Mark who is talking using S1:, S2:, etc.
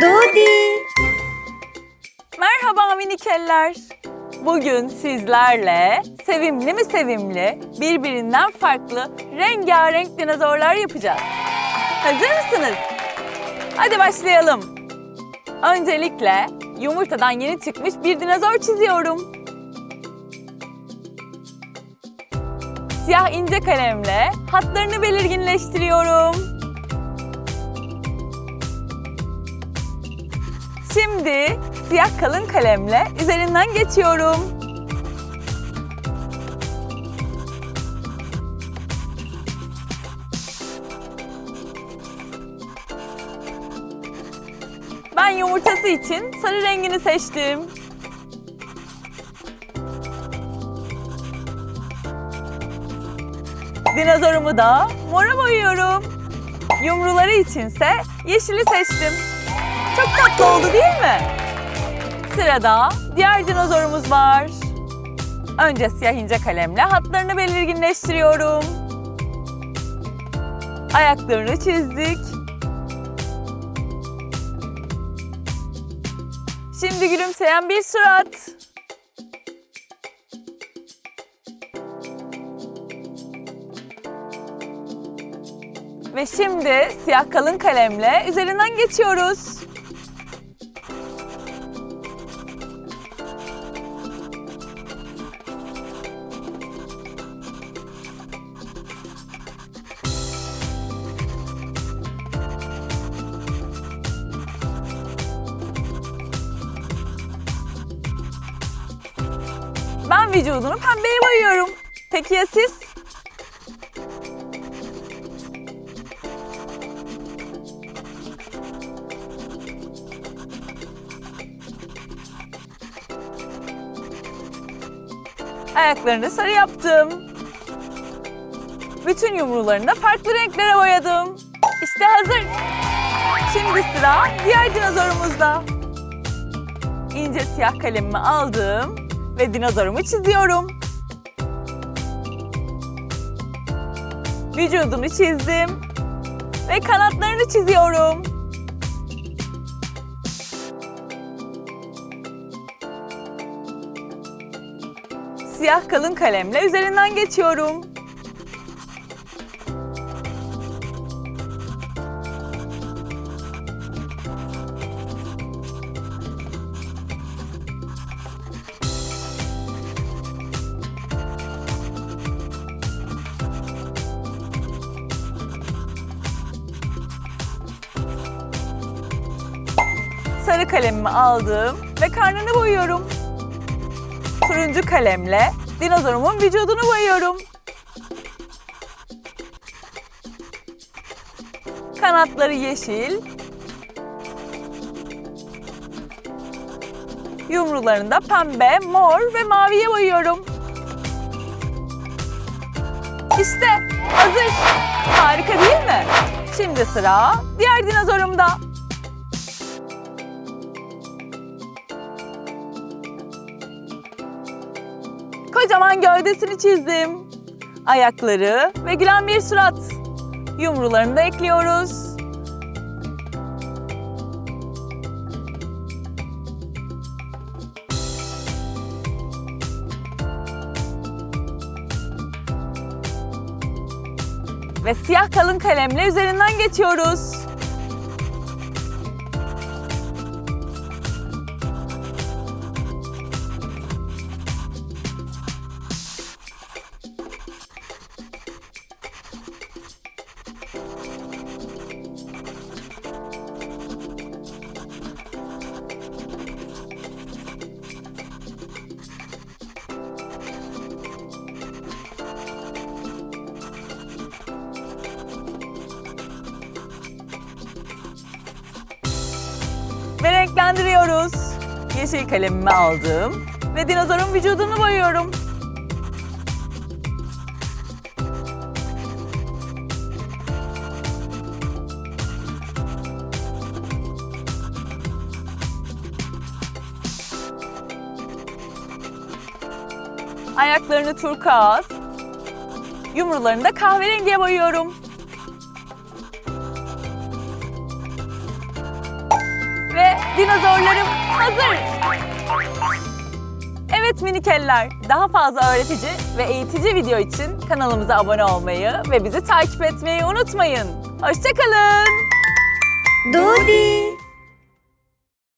S1: Dodi.
S2: Merhaba minikeller. Bugün sizlerle sevimli mi sevimli, birbirinden farklı rengarenk dinozorlar yapacağız. Hazır mısınız? Hadi başlayalım. Öncelikle yumurtadan yeni çıkmış bir dinozor çiziyorum. Siyah ince kalemle hatlarını belirginleştiriyorum. Şimdi siyah kalın kalemle üzerinden geçiyorum. Ben yumurtası için sarı rengini seçtim. Dinozorumu da mora boyuyorum. Yumruları içinse yeşili seçtim. Çok tatlı oldu değil mi? Sırada diğer dinozorumuz var. Önce siyah ince kalemle hatlarını belirginleştiriyorum. Ayaklarını çizdik. Şimdi gülümseyen bir surat. Ve şimdi siyah kalın kalemle üzerinden geçiyoruz. Ben vücudunu pembeye boyuyorum. Peki ya siz? Ayaklarını sarı yaptım. Bütün yumrularını da farklı renklere boyadım. İşte hazır. Şimdi sıra diğer dinozorumuzda. İnce siyah kalemimi aldım ve dinozorumu çiziyorum. Vücudunu çizdim ve kanatlarını çiziyorum. Siyah kalın kalemle üzerinden geçiyorum. Sarı kalemimi aldım ve karnını boyuyorum. Turuncu kalemle dinozorumun vücudunu boyuyorum. Kanatları yeşil. Yumrularını da pembe, mor ve maviye boyuyorum. İşte hazır. Harika değil mi? Şimdi sıra diğer dinozorumda. Kocaman gövdesini çizdim. Ayakları ve gülen bir surat. Yumrularını da ekliyoruz. Ve siyah kalın kalemle üzerinden geçiyoruz. Renklendiriyoruz. Yeşil kalemimi aldım ve dinozorun vücudunu boyuyorum. Ayaklarını turkuaz, yumrularını da kahverengiye boyuyorum. Dinozorlarım hazır. Evet minik eller, daha fazla öğretici ve eğitici video için kanalımıza abone olmayı ve bizi takip etmeyi unutmayın. Hoşçakalın.
S1: Dodi.